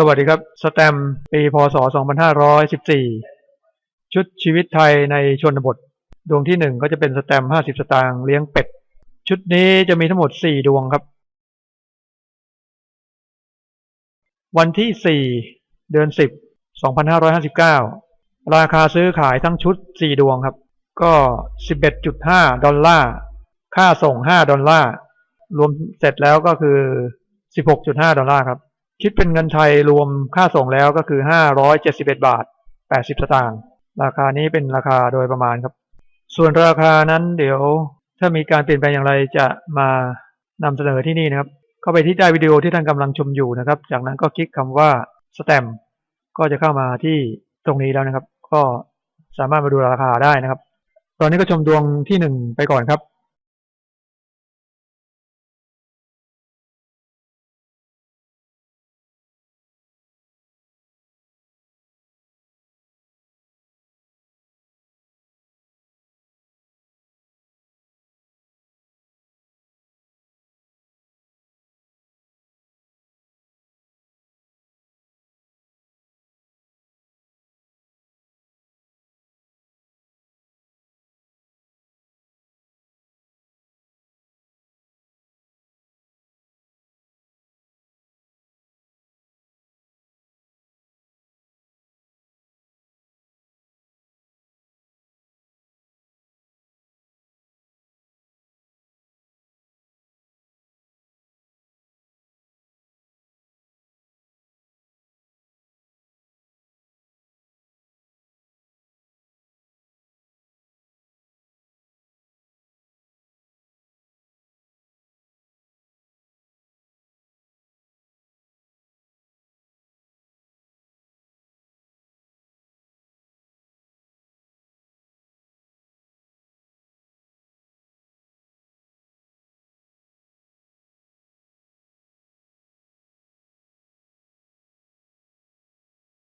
สวัสดีครับ สแตมปีพศ 2514 ชุดชีวิตไทยในชนบท ดวงที่หนึ่งก็จะเป็นสแตม 50 สตางค์เลี้ยงเป็ด ชุดนี้จะมีทั้งหมด 4 ดวงครับ วันที่ 4 เดือน 10 2559 ราคาซื้อขายทั้งชุด 4 ดวงครับ ก็ 11.5 ดอลลาร์ ค่าส่ง 5 ดอลลาร์ รวมเสร็จแล้วก็คือ 16.5 ดอลลาร์ครับ คิดเป็นเงินไทยรวมค่าส่งแล้วก็คือ571บาท80สตางค์ราคานี้เป็นราคาโดยประมาณครับ ส่วนราคานั้นเดี๋ยวถ้ามีการเปลี่ยนแปลงอย่างไรจะมานำเสนอที่นี่นะครับ เข้าไปที่ใต้วิดีโอที่ท่านกำลังชมอยู่นะครับ จากนั้นก็คลิกคำว่า stamp ก็จะเข้ามาที่ตรงนี้แล้วนะครับ ก็สามารถมาดูราคาได้นะครับ ตอนนี้ก็ชมดวงที่หนึ่งไปก่อนครับ